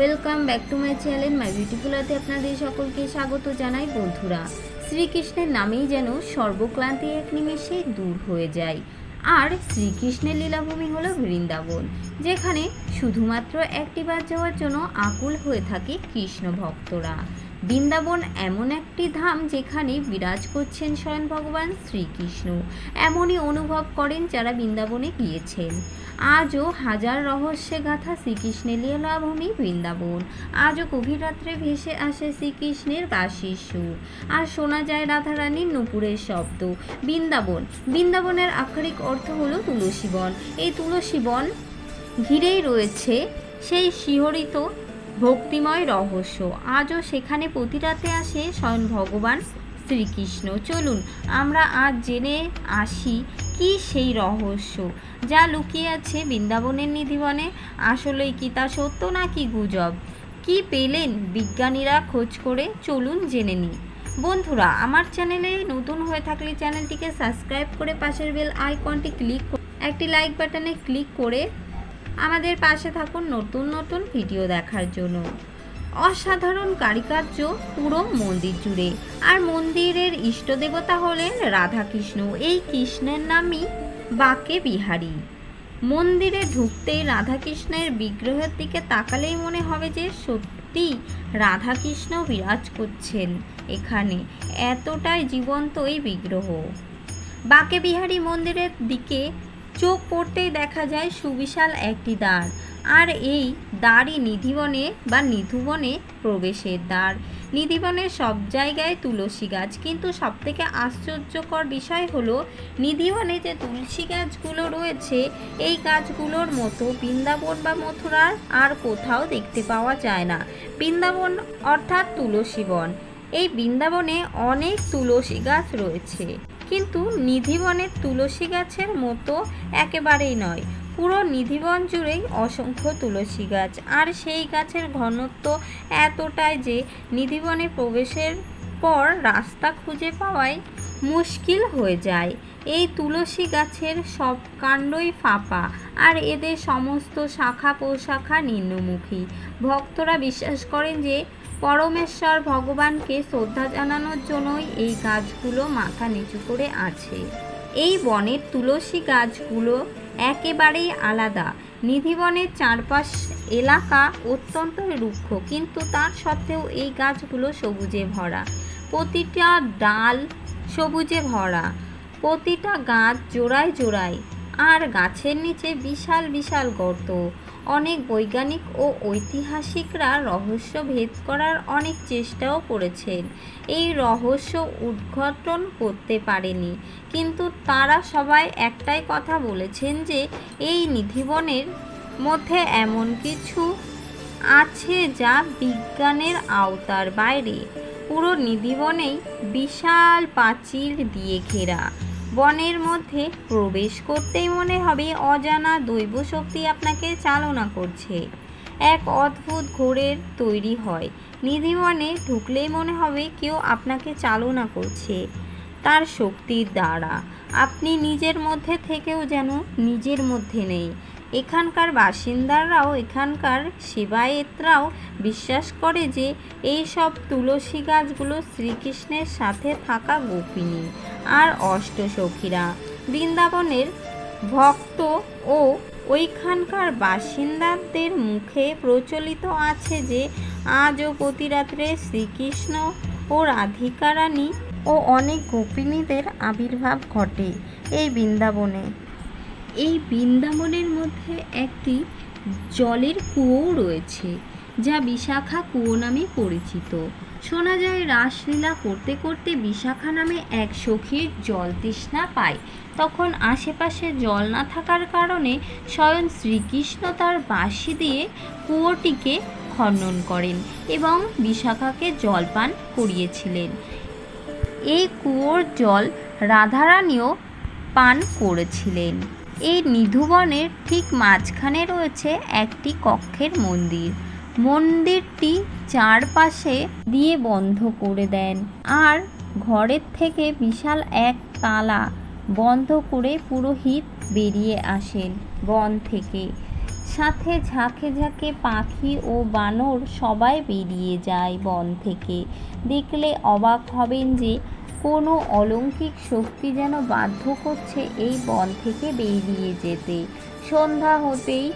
Welcome back to my channel, my বিউটিফুলাতে আপনাদের সকলকে স্বাগত জানাই বন্ধুরা। শ্রীকৃষ্ণের নামেই যেন সর্বক্লান্তি এক নিমেষে দূর হয়ে যায়। আর শ্রীকৃষ্ণের লীলাভূমি হলো বৃন্দাবন, যেখানে শুধুমাত্র একটিবার যাওয়ার জন্য আকুল হয়ে থাকে কৃষ্ণ ভক্তরা। বৃন্দাবন এমন একটি ধাম যেখানে বিরাজ করছেন স্বয়ং ভগবান শ্রীকৃষ্ণ। এমনই অনুভব করেন যারা বৃন্দাবনে গিয়েছেন। আজও হাজার রহস্যে গাথা শ্রীকৃষ্ণের লীলাভূমি বৃন্দাবন। আজও গভীর রাত্রে ভেসে আসে শ্রীকৃষ্ণের বাঁশির সুর। আর শোনা যায় রাধারানীর নুপুরের শব্দ। বৃন্দাবন। বৃন্দাবনের আক্ষরিক অর্থ হলো তুলসী বন। এই তুলসী বন ঘিরেই রয়েছে সেই শিহরিত ভক্তিময় রহস্য। আজও সেখানে প্রতিরাতে আসে স্বয়ং ভগবান শ্রীকৃষ্ণ। চলুন, আমরা আজ জেনে আসি কি সেই রহস্য? যা লুকিয়ে আছে বৃন্দাবনের নিধিবনে। আসলেই কি তা সত্য নাকি গুজব? কি পেলেন বিজ্ঞানীরা খোঁজ করে? চলুন জেনে নিই। বন্ধুরা, আমার চ্যানেলে নতুন হয়ে থাকলে চ্যানেলটিকে সাবস্ক্রাইব করে পাশের বেল আইকনটি ক্লিক একটি লাইক বাটনে ক্লিক করে আমাদের পাশে থাকুন নতুন নতুন ভিডিও দেখার জন্য। অসাধারণ কারিকার্য পুরো মন্দির জুড়ে। আর মন্দিরের ইষ্টদেবতা হলেন রাধাকৃষ্ণ। এই কৃষ্ণের নামই বাকে বিহারী। মন্দিরে ঢুকতেই রাধাকৃষ্ণের বিগ্রহের দিকে তাকালেই মনে হবে যে সত্যি রাধাকৃষ্ণ বিরাজ করছেন এখানে। এতটাই জীবন্ত এই বিগ্রহ। বাকে বিহারী মন্দিরের দিকে চোখ পড়তেই দেখা যায় সুবিশাল একটি দ্বার। আর এই দ্বারই নিধিবনে বা নিধুবনে প্রবেশের দ্বার। নিধিবনের সব জায়গায় তুলসী গাছ। কিন্তু সবথেকে আশ্চর্যকর বিষয় হলো, নিধিবনে যে তুলসী গাছগুলো রয়েছে, এই গাছগুলোর মতো বৃন্দাবন বা মথুরার আর কোথাও দেখতে পাওয়া যায় না। বৃন্দাবন অর্থাৎ তুলসী বন। এই বৃন্দাবনে অনেক তুলসী গাছ রয়েছে। কিন্তু নিধিবনের তুলসী গাছের মতো একেবারেই নয়। পুরো নিধিবন জুড়েই অসংখ্য তুলসী গাছ। আর সেই গাছের ঘনত্ব এতটাই যে নিধিবনে প্রবেশের পর রাস্তা খুঁজে পাওয়াই মুশকিল হয়ে যায়। এই তুলসী গাছের সব কাণ্ডই ফাঁপা, আর এদের সমস্ত শাখা প্রশাখা নিম্নমুখী। ভক্তরা বিশ্বাস করেন যে পরমেশ্বর ভগবানকে শ্রদ্ধা জানানোর জন্যই এই গাছগুলো মাথা নিচু করে আছে। এই বনের তুলসী গাছগুলো একেবারেই আলাদা। নিধিবনের চারপাশ এলাকা অত্যন্ত রুক্ষ, কিন্তু তার সত্ত্বেও এই গাছগুলো সবুজে ভরা। প্রতিটা ডাল সবুজে ভরা, প্রতিটা গাছ জোড়ায় জোড়ায়, আর গাছের নিচে বিশাল বিশাল গর্ত। অনেক বৈজ্ঞানিক ও ঐতিহাসিকরা রহস্য ভেদ করার অনেক চেষ্টাও করেছেন এই রহস্য উদ্ঘাটন করতে পারেনি। কিন্তু তারা সবাই একটাই কথা বলেছেন যে, এই নিধিবনের মধ্যে এমন কিছু আছে যা বিজ্ঞানের আওতার বাইরে। পুরো নিধিবনেই বিশাল পাঁচিল দিয়ে ঘেরা। বনের মধ্যে প্রবেশ করতেই মনে হবে অজানা দৈব শক্তি আপনাকে চালনা করছে। এক অদ্ভুত ঘোরের তৈরি হয়। নিধিবনে ঢুকলেই মনে হবে কেউ আপনাকে চালনা করছে। তার শক্তির দ্বারা। আপনি নিজের মধ্যে থেকেও যেন নিজের মধ্যে নেই। এখানকার বাসিন্দারাও, এখানকার সেবায়েতরাও বিশ্বাস করে যে এই সব তুলসী গাছগুলো শ্রীকৃষ্ণের সাথে থাকা গোপিনী আর অষ্টসখীরা। বৃন্দাবনের ভক্ত ও ওইখানকার বাসিন্দাদের মুখে প্রচলিত আছে যে আজও প্রতি রাত্রে শ্রীকৃষ্ণ ও রাধিকা রানী ও অনেক গোপিনীদের আবির্ভাব ঘটে এই বৃন্দাবনে। এই বৃন্দাবনের মধ্যে একটি জলের কুয়োও রয়েছে, যা বিশাখা কুয়ো নামে পরিচিত। শোনা যায়, রাসলীলা করতে করতে বিশাখা নামে এক সখীর জল তৃষ্ণা পায়। তখন আশেপাশে জল না থাকার কারণে স্বয়ং শ্রীকৃষ্ণ তার বাঁশি দিয়ে কুয়োটিকে খনন করেন এবং বিশাখাকে জল পান করিয়েছিলেন। এই কুয়োর জল রাধারানীও পান করেছিলেন। এই নিধুবনের ঠিক মাঝখানে রয়েছে একটি কক্ষের মন্দির। মন্দিরটি চারপাশে দিয়ে বন্ধ করে দেন আর ঘরের থেকে বিশাল এক তালা বন্ধ করে পুরোহিত বেরিয়ে আসেন বন থেকে। সাথে ঝাঁকে ঝাঁকে পাখি ও বানর সবাই বেরিয়ে যায় বন থেকে। দেখলে অবাক হবেন যে কোনো অলৌকিক শক্তি যেন বাধ্য করছে এই বন থেকে বেরিয়ে যেতে। সন্ধ্যা হতেই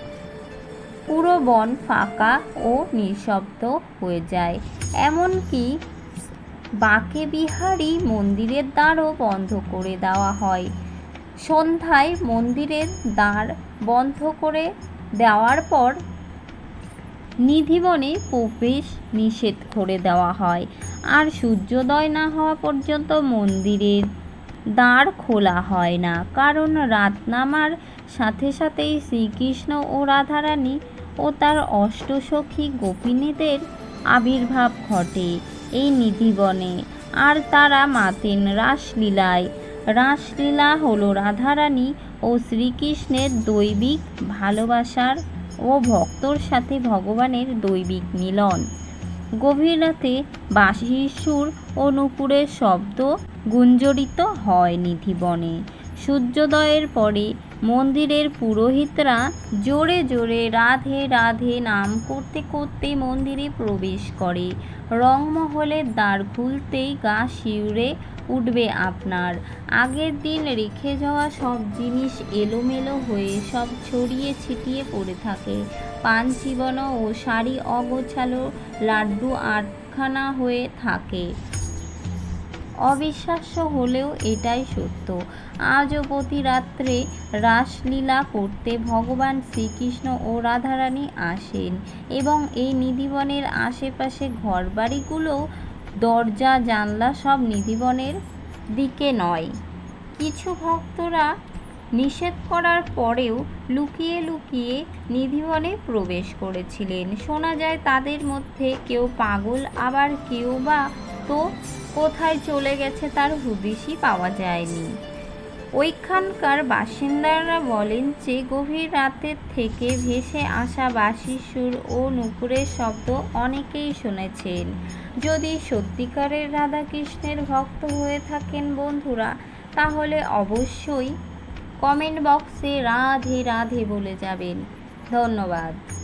পুরো বন ফাঁকা ও নিঃশব্দ হয়ে যায়। এমনকি বাঁকে বিহারী মন্দিরের দ্বারও বন্ধ করে দেওয়া হয়। সন্ধ্যায় মন্দিরের দ্বার বন্ধ করে দেওয়ার পর নিধিবনে প্রবেশ নিষেধ করে দেওয়া হয়। আর সূর্যোদয় না হওয়া পর্যন্ত মন্দিরের দ্বার খোলা হয় না। কারণ রাত নামার সাথে সাথেই শ্রীকৃষ্ণ ও রাধারানী ও তার অষ্টসখী গোপিনীদের আবির্ভাব ঘটে এই নিধিবনে। আর তারা মাতেন রাসলীলায়। রাসলীলা হলো রাধারানী ও শ্রীকৃষ্ণের দৈবিক ভালোবাসার ও ভক্তর সাথে ভগবানের দৈবিক মিলন। গভীর রাতে বাঁশির সুর ও নুপুরের শব্দ গুঞ্জরিত হয় নিধিবনে। সূর্যোদয়ের পরে মন্দিরের পুরোহিতরা জোরে জোরে রাধে রাধে নাম করতে করতে মন্দিরে প্রবেশ করে। রংমহলের দ্বার খুলতেই গা শিউরে উঠবে আপনার। আগের দিন রেখে যাওয়া সব জিনিস এলোমেলো হয়ে সব ছড়িয়ে ছিটিয়ে পড়ে থাকে। পান চিবানো ও শাড়ি অগোছালো লাড্ডু আটখানা হয়ে থাকে। অবিশ্বাস্য হলেও এটাই সত্য। আজও প্রতি রাত্রে রাসলীলা করতে ভগবান শ্রীকৃষ্ণ ও রাধারানী আসেন এবং এই নিধিবনের আশেপাশে ঘরবাড়িগুলো, দরজা, জানলা সব নিধিবনের দিকে নয়। কিছু ভক্তরা নিষেধ করার পরেও লুকিয়ে লুকিয়ে নিধিবনে প্রবেশ করেছিলেন। শোনা যায় তাদের মধ্যে কেউ পাগল, আবার কেউ বা তো কোথায় চলে গেছে তার হুদিসই পাওয়া যায়নি। ওইখানকার বাসিন্দারা বলেন, যে গভীর রাতের থেকে ভেসে আসা বাঁশির সুর ও নুপুরের শব্দ অনেকেই শুনেছেন। যদি সত্যিকারের রাধাকৃষ্ণের ভক্ত হয়ে থাকেন বন্ধুরা, তাহলে অবশ্যই কমেন্ট বক্সে রাধে রাধে বলে যাবেন। ধন্যবাদ।